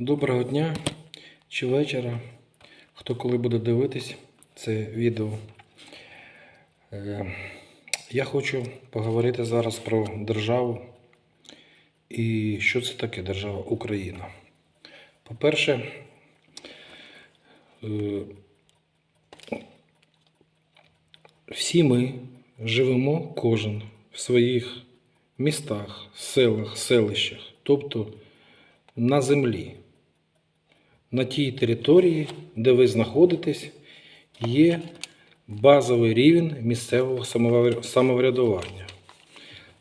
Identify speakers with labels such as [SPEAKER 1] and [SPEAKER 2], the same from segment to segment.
[SPEAKER 1] Доброго дня чи вечора, хто коли буде дивитись це відео. Е, Я хочу поговорити зараз про державу і що це таке держава Україна. По-перше, е, всі ми живемо кожен в своїх містах, селах, селищах, тобто на землі. На тій території, де ви знаходитесь, є базовий рівень місцевого самоврядування.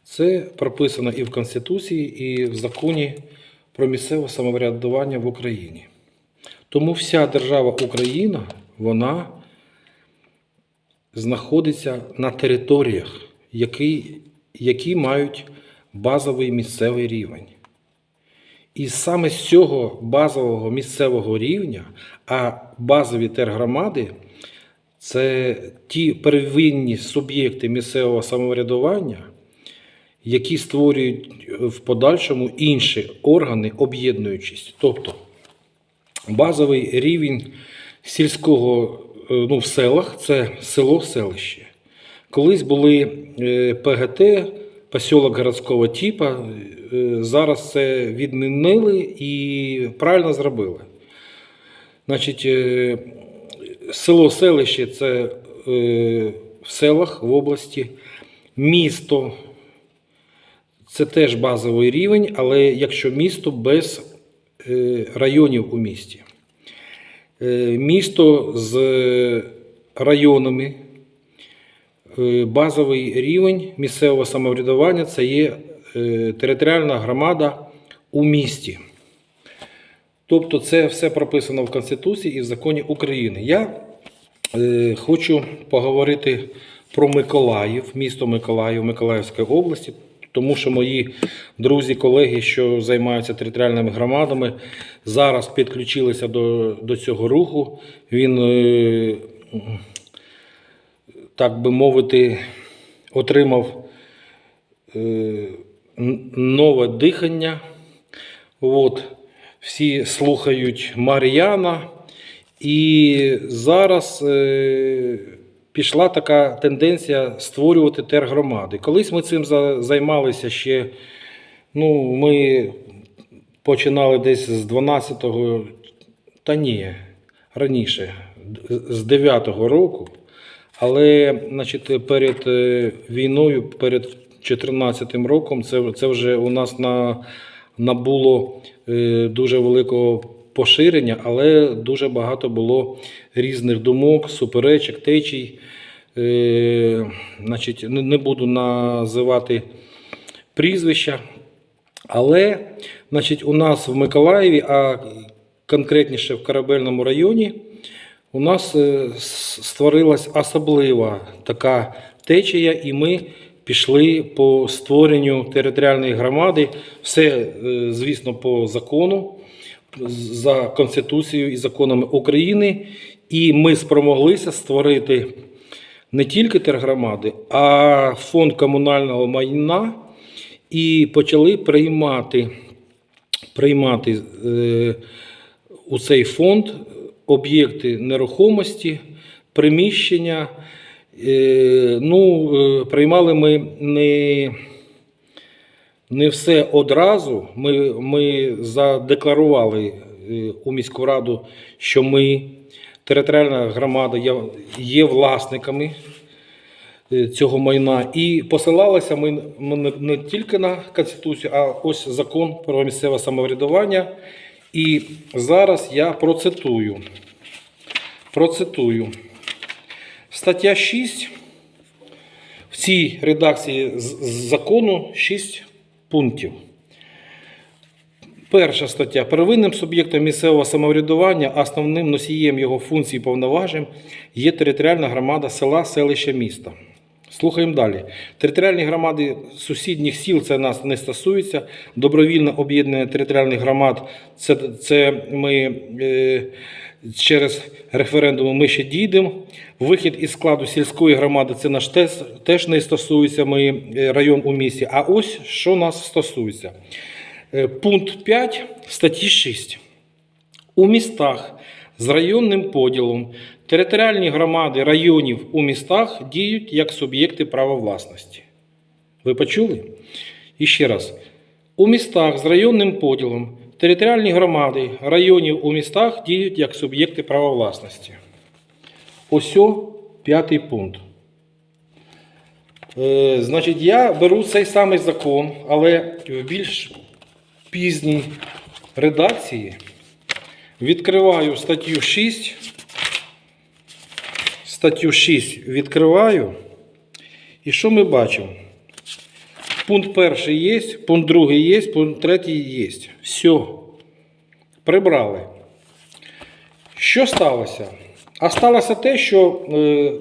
[SPEAKER 1] Це прописано і в Конституції, і в законі про місцеве самоврядування в Україні. Тому вся держава Україна, вона знаходиться на територіях, які, які мають базовий місцевий рівень. І саме з цього базового місцевого рівня, а базові тергромади це ті первинні суб'єкти місцевого самоврядування, які створюють в подальшому інші органи, об'єднуючись. Тобто базовий рівень сільського е, ну, в селах це село-селище. Колись були е, ПГТ, посілок городського типу, е, зараз це відмінили і правильно зробили. Значить, е, село-селище це е, в селах в області, місто це теж базовий рівень, але якщо місто без е, районів у місті. Місто з районами, базовий рівень місцевого самоврядування це є е, територіальна громада у місті. Тобто це все прописано в Конституції і в законі України. Я е, хочу поговорити про Миколаїв, місто Миколаїв, Миколаївської області, тому що мої друзі, колеги, що займаються територіальними громадами, зараз підключилися до, до цього руху. Він, е, так би мовити, отримав е, нове дихання. От, всі слухають Мар'яна. І зараз е, пішла така тенденція створювати тергромади. Колись ми цим займалися ще. Ну, ми починали десь з 12-го, та ні, раніше, з 9-го року. Але значить, перед е, війною, перед 2014 роком, це, це вже у нас на, набуло е, дуже великого поширення, але дуже багато було різних думок, суперечок, течій. Е, значить, не, буду називати прізвища. Але значить, у нас в Миколаєві, а конкретніше в Корабельному районі, у нас е, створилась особлива така течія, і ми пішли по створенню територіальної громади. Все, е, звісно, по закону, за Конституцією і законами України. І ми спромоглися створити не тільки тергромади, а фонд комунального майна і почали приймати, приймати е, у цей фонд об'єкти нерухомості, приміщення. Е, ну, е, приймали ми не, не все одразу. Ми, ми задекларували е, у міську раду, що ми, територіальна громада, є, власниками цього майна. І посилалися ми, не тільки на Конституцію, а ось закон про місцеве самоврядування. І зараз я процитую. Процитую. Стаття 6. В цій редакції закону 6 пунктів. Перша стаття. Первинним суб'єктом місцевого самоврядування, основним носієм його функцій і повноважень є територіальна громада села, селища, міста. Слухаємо далі. Територіальні громади сусідніх сіл це нас не стосується. Добровільне об'єднання територіальних громад це, це ми е, через референдум ми ще дійдемо. Вихід із складу сільської громади це наш теж, теж не стосується ми е, район у місті. А ось що нас стосується. Е, Пункт 5 статті 6. У містах з районним поділом територіальні громади районів у містах діють як суб'єкти права власності. Ви почули? І ще раз. У містах з районним поділом територіальні громади районів у містах діють як суб'єкти права власності. Ось п'ятий пункт. Е, значить, я беру цей самий закон, але в більш пізній редакції відкриваю статтю 6. Статтю 6 відкриваю. І що ми бачимо? Пункт перший є, пункт другий є, пункт третій є. Все. Прибрали. Що сталося? А сталося те, що е,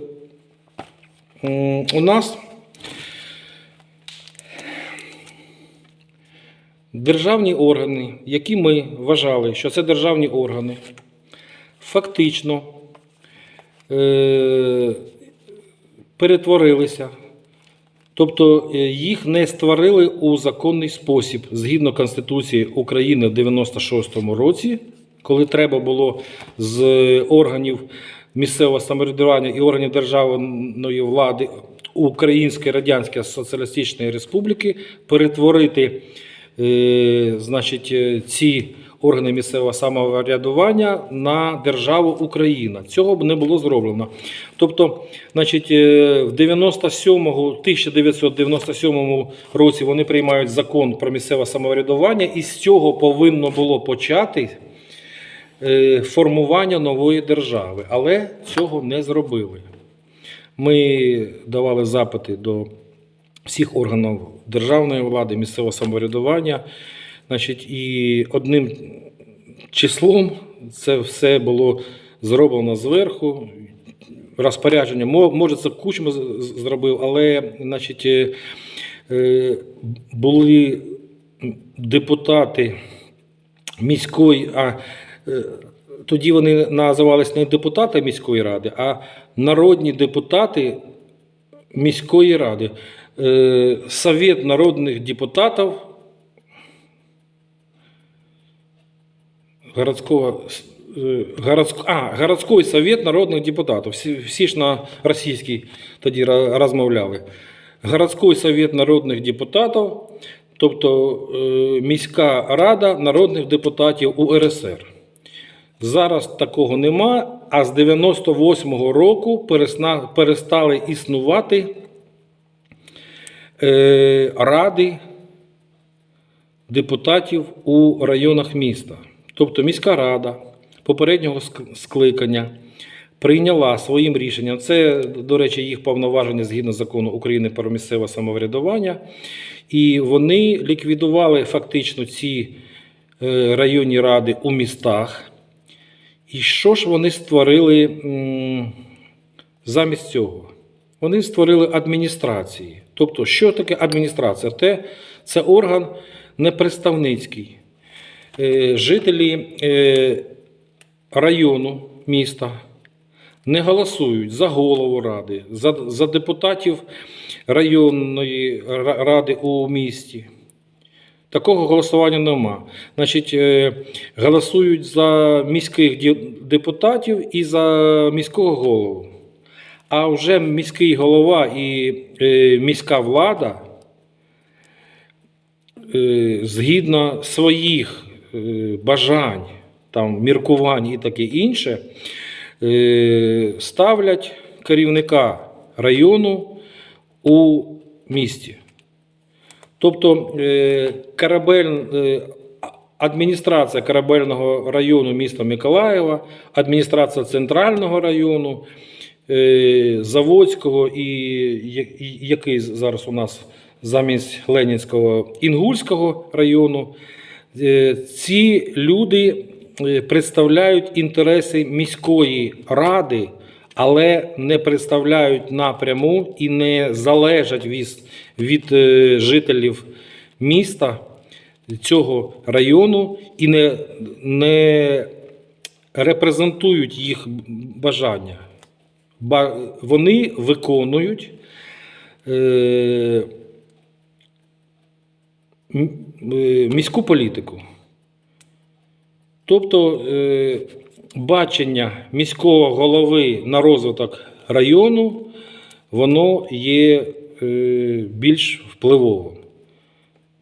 [SPEAKER 1] у нас державні органи, які ми вважали, що це державні органи, фактично е, перетворилися. Тобто е, їх не створили у законний спосіб згідно Конституції України в 96-му році, коли треба було з органів місцевого самоврядування і органів державної влади Української Радянської Соціалістичної Республіки перетворити значить, е, ці органи місцевого самоврядування на державу Україна. Цього б не було зроблено. Тобто, значить, е, в 97-му, 1997 році вони приймають закон про місцеве самоврядування, і з цього повинно було почати е, формування нової держави, але цього не зробили. Ми давали запити до всіх органів державної влади, місцевого самоврядування. Значить, і одним числом це все було зроблено зверху. Розпорядження, може, це кучма зробив, але значить, е, були депутати міської, а е, тоді вони називались не депутати міської ради, а народні депутати міської ради. Е, Совет народних депутатів городского, е, городск, а, городской совет народних депутатів. Всі, всі ж на російській тоді розмовляли. Городський совет народних депутатів, тобто е, міська рада народних депутатів УРСР. Зараз такого нема, а з 98-го року перестали існувати ради депутатів у районах міста. Тобто міська рада попереднього скликання прийняла своїм рішенням, це, до речі, їх повноваження згідно закону України про місцеве самоврядування, і вони ліквідували фактично ці е, районні ради у містах. І що ж вони створили замість цього? Вони створили адміністрації. Тобто, що таке адміністрація? Те, це орган непредставницький. Е, Жителі е, району міста не голосують за голову ради, за, за депутатів районної ради у місті. Такого голосування нема. Значить, е, голосують за міських депутатів і за міського голову. А вже міський голова і е, міська влада е, згідно своїх е, бажань, там, міркувань і таке інше, ставлять керівника району у місті. Тобто корабель, адміністрація корабельного району міста Миколаєва, адміністрація центрального району, Заводського і який зараз у нас замість Ленінського Інгульського району. Е, Ці люди е, представляють інтереси міської ради, але не представляють напряму і не залежать від, від е, жителів міста цього району і не, не репрезентують їх бажання. Вони виконують е, е, міську політику. Тобто е, бачення міського голови на розвиток району, воно є більш впливовим.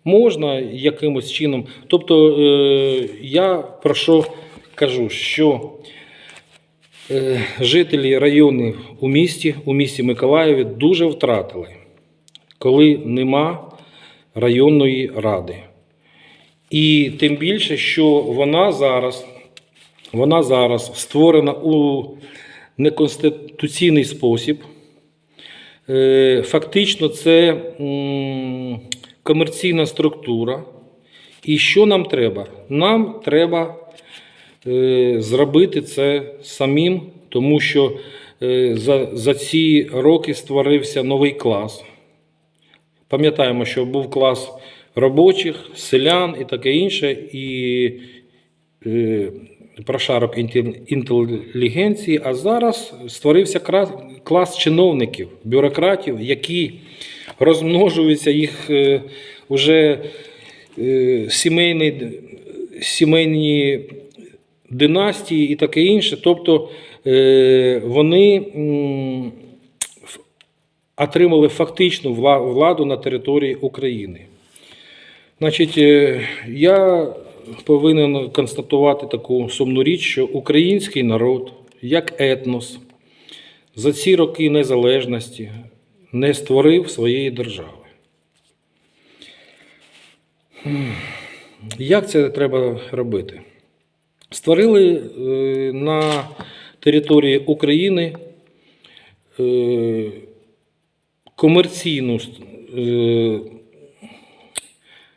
[SPEAKER 1] Можна якимось чином. Тобто я про що кажу, що жителі районів у місті, у місті Миколаєві дуже втратили, коли нема районної ради. І тим більше, що вона зараз, вона зараз створена у неконституційний спосіб. Е, Фактично, це комерційна структура. І що нам треба? Нам треба е, зробити це самим, тому що е, за, за ці роки створився новий клас. Пам'ятаємо, що був клас робочих, селян і таке інше, і е, прошарок інтелігенції, а зараз створився кра- клас чиновників, бюрократів, які розмножуються їх е, уже е, сімейний, сімейні династії і таке інше. Тобто е, вони отримали фактичну владу на території України. Значить, е, я повинен констатувати таку сумну річ, що український народ, як етнос, за ці роки незалежності не створив своєї держави. Як це треба робити? Створили е, на території України е, комерційну е,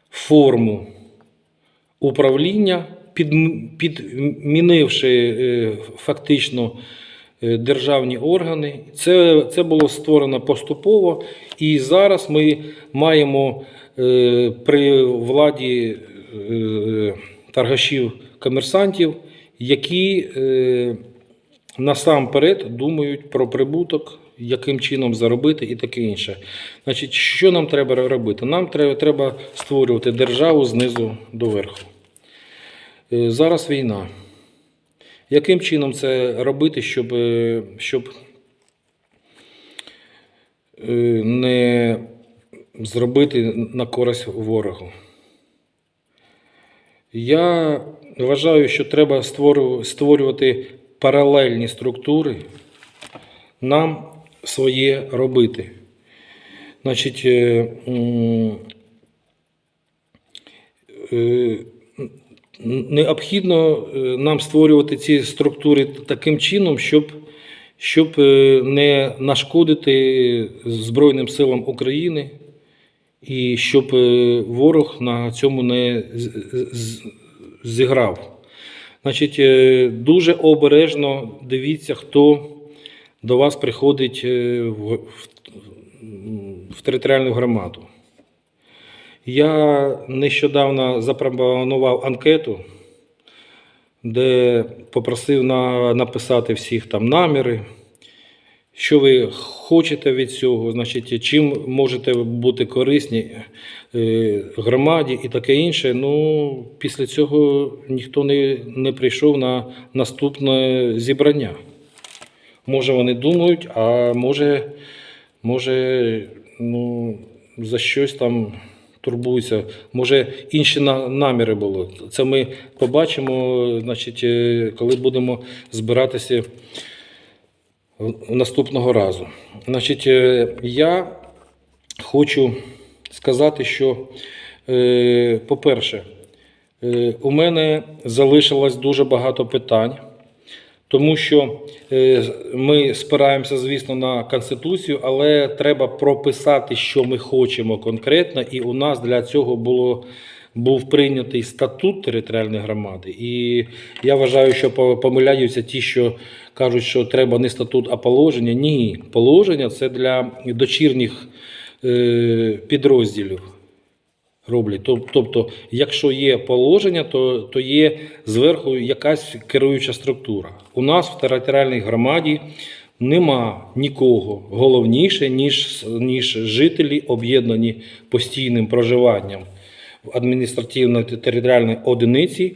[SPEAKER 1] форму управління, підмінивши фактично державні органи. Це, це було створено поступово, і зараз ми маємо при владі торгашів комерсантів, які е, насамперед думають про прибуток, яким чином заробити і таке інше. Значить, що нам треба робити? Нам треба, треба створювати державу знизу до верху. Е, Зараз війна. Яким чином це робити, щоб, е, щоб е, не зробити на користь ворогу? Я вважаю, що треба створю- створювати паралельні структури, нам своє робити. Значить, е, е, необхідно е, нам створювати ці структури таким чином, щоб, щоб не нашкодити Збройним силам України і щоб е, ворог на цьому не зіграв. Значить, е, дуже обережно дивіться, хто до вас приходить е, в, в територіальну громаду. Я нещодавно запропонував анкету, де попросив на, написати всіх там наміри, що ви хочете від цього, значить, чим можете бути корисні е, громаді і таке інше. Ну, після цього ніхто не, не прийшов на наступне зібрання. Може, вони думають, а може, може ну, за щось там турбуються. Може, інші на- наміри були. Це ми побачимо, значить, е, коли будемо збиратися наступного разу. Значить, е, я хочу сказати, що, е, по-перше, е, у мене залишилось дуже багато питань, тому що ми спираємося, звісно, на Конституцію, але треба прописати, що ми хочемо конкретно, і у нас для цього було. Був прийнятий статут територіальної громади, і я вважаю, що по- помиляються ті, що кажуть, що треба не статут, а положення. Ні, положення це для дочірніх е, підрозділів роблять. Тобто, якщо є положення, то, то є зверху якась керуюча структура. У нас в територіальній громаді нема нікого головніше, ніж, ніж жителі, об'єднані постійним проживанням в адміністративно-територіальній одиниці,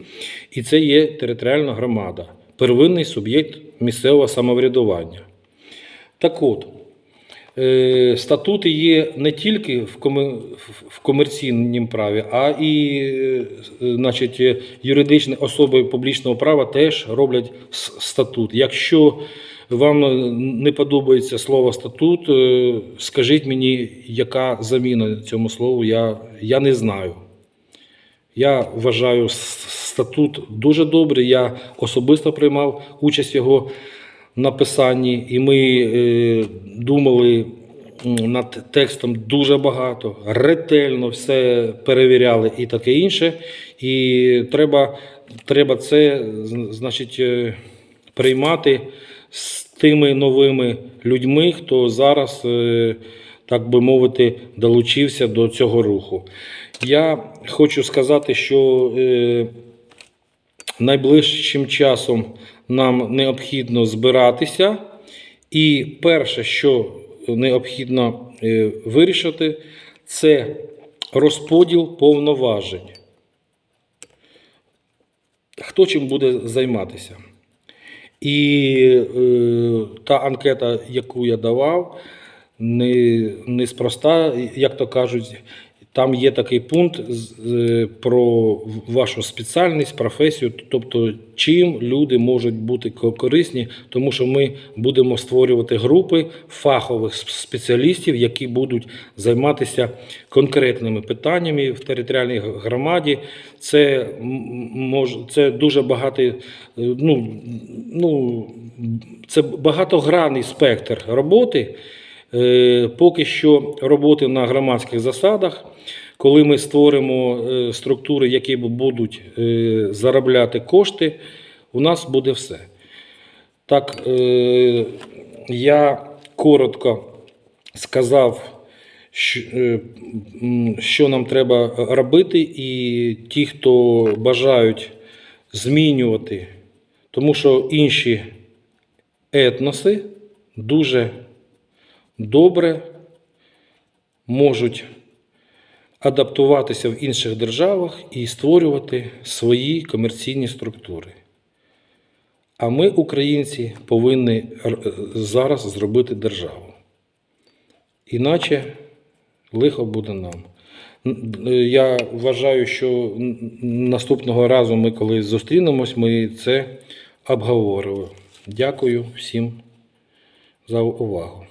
[SPEAKER 1] і це є територіальна громада, первинний суб'єкт місцевого самоврядування. Так от, е, статути є не тільки в, комерційному праві, а і е, значить, юридичні особи публічного права теж роблять статут. Якщо вам не подобається слово статут, е, скажіть мені, яка заміна цьому слову, я, я не знаю. Я вважаю статут дуже добрий. Я особисто приймав участь в його написанні, і ми е, думали над текстом дуже багато, ретельно все перевіряли і таке інше. І треба, треба це значить, е, приймати з тими новими людьми, хто зараз, е, так би мовити, долучився до цього руху. Я хочу сказати, що е, найближчим часом нам необхідно збиратися. І перше, що необхідно е, вирішити, це розподіл повноважень. Хто чим буде займатися? І е, та анкета, яку я давав, не, неспроста, як то кажуть, там є такий пункт про вашу спеціальність, професію, тобто чим люди можуть бути корисні, тому що ми будемо створювати групи фахових спеціалістів, які будуть займатися конкретними питаннями в територіальній громаді. Це мож, це дуже багатий, е, ну, ну, це багатогранний спектр роботи. Е, Поки що роботи на громадських засадах, коли ми створимо е, структури, які будуть е, заробляти кошти, у нас буде все. Так, я коротко сказав, що нам треба робити, і ті, хто бажають змінювати, тому що інші етноси дуже добре можуть адаптуватися в інших державах і створювати свої комерційні структури. А ми, українці, повинні зараз зробити державу. Іначе лихо буде нам. Я вважаю, що наступного разу ми, коли зустрінемось, ми це обговоримо. Дякую всім за увагу.